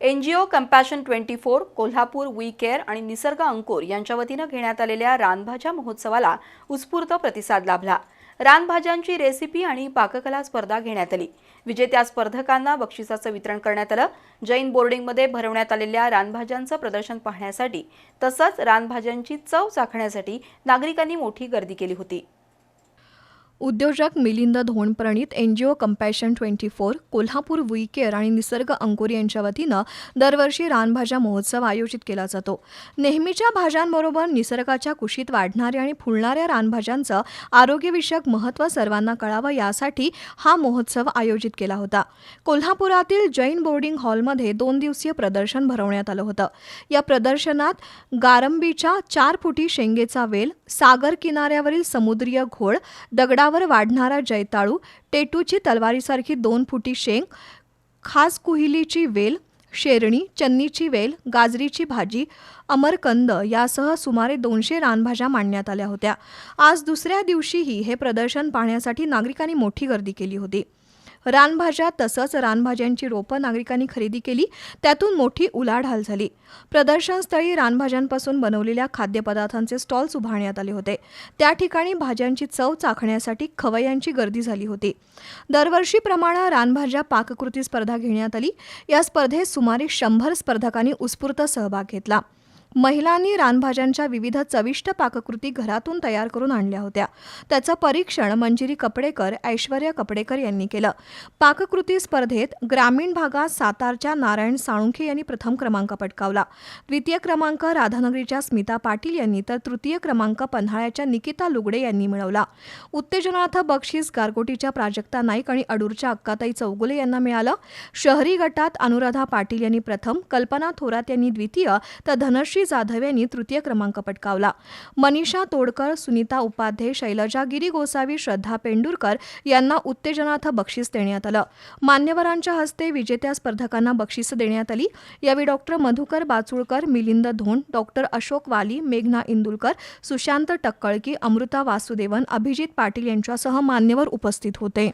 NGO compassion twenty four Kolhapur we care आणि निसर्ग अंकुर यांच्या वतीनं घेण्यात आलेल्या रानभाज्या महोत्सवाला उत्स्फूर्त प्रतिसाद लाभला. रानभाज्यांची रेसिपी आणि पाककला स्पर्धा घेण्यात आली. विजेत्या स्पर्धकांना बक्षिसाचं वितरण करण्यात आलं. जैन बोर्डिंगमध्ये भरवण्यात आलेल्या रानभाज्यांचं प्रदर्शन पाहण्यासाठी तसंच रानभाज्यांची चव चाखण्यासाठी नागरिकांनी मोठी गर्दी केली होती. उद्योजक Milind धोणप्रणित NGO compassion twenty four Kolhapur we care आणि निसर्ग अंकुर यांच्या वतीनं दरवर्षी रानभाज्या महोत्सव आयोजित केला जातो. नेहमीच्या भाज्यांबरोबर निसर्गाच्या कुशीत वाढणाऱ्या आणि फुलणाऱ्या रानभाज्यांचं आरोग्यविषयक महत्त्व सर्वांना कळावं यासाठी हा महोत्सव आयोजित केला होता. कोल्हापुरातील जैन बोर्डिंग हॉलमध्ये दोन दिवसीय प्रदर्शन भरवण्यात आलं होतं. या प्रदर्शनात गारंबीच्या चार फुटी शेंगेचा वेल सागर किनाऱ्यावरील समुद्रीय घोळ त्यावर वाढणारा जैताळू टेटूची तलवारीसारखी दोन फुटी शेंग खास कुहिलीची वेल शेरणी चन्नीची वेल गाजरीची भाजी अमरकंद यासह सुमारे दोनशे रानभाज्या मांडण्यात आल्या होत्या. आज दुसऱ्या दिवशीही हे प्रदर्शन पाहण्यासाठी नागरिकांनी मोठी गर्दी केली होती. रानभाज्या तसंच रानभाज्यांची रोपं नागरिकांनी खरेदी केली. त्यातून मोठी उलाढाल झाली. प्रदर्शनस्थळी रानभाज्यांपासून बनवलेल्या खाद्यपदार्थांचे स्टॉल्स उभारण्यात आले होते. त्या ठिकाणी भाज्यांची चव चाखण्यासाठी खवय्यांची गर्दी झाली होती. दरवर्षीप्रमाणे रानभाज्या पाककृती स्पर्धा घेण्यात आली. या स्पर्धेत सुमारे शंभर स्पर्धकांनी उत्स्फूर्त सहभाग घेतला. महिलांनी रानभाज्यांच्या विविध चविष्ट पाककृती घरातून तयार करून आणल्या होत्या. त्याचं परीक्षण मंजिरी कपडेकर ऐश्वर्या कपडेकर यांनी केलं. पाककृती स्पर्धेत ग्रामीण भागात सातारच्या नारायण साळुंखे यांनी प्रथम क्रमांक पटकावला. द्वितीय क्रमांक राधानगरीच्या स्मिता पाटील यांनी तर तृतीय क्रमांक पन्हाळ्याच्या निकिता लुगडे यांनी मिळवला. उत्तेजनार्थ बक्षीस गारगोटीच्या प्राजक्ता नाईक आणि अडूरच्या अक्काताई चौगुले यांना मिळालं. शहरी गटात अनुराधा पाटील यांनी प्रथम कल्पना थोरात यांनी द्वितीय तर धनश्री जाधव यांनी तृतीय क्रमांक पटकावला. मनीषा तोडकर सुनीता उपाध्ये शैलजा गिरी गोसावी श्रद्धा पेंडुरकर यांना उत्तेजनार्थ बक्षीस देण्यात आलं. मान्यवरांच्या हस्ते विजेत्या स्पर्धकांना बक्षीस देण्यात आली. यावेळी डॉक्टर मधुकर बाचुळकर मिलिंद धोंड डॉक्टर अशोक वाली मेघना इंदुलकर सुशांत टक्कळकी अमृता वासुदेवन अभिजित पाटील यांच्यासह मान्यवर उपस्थित होते.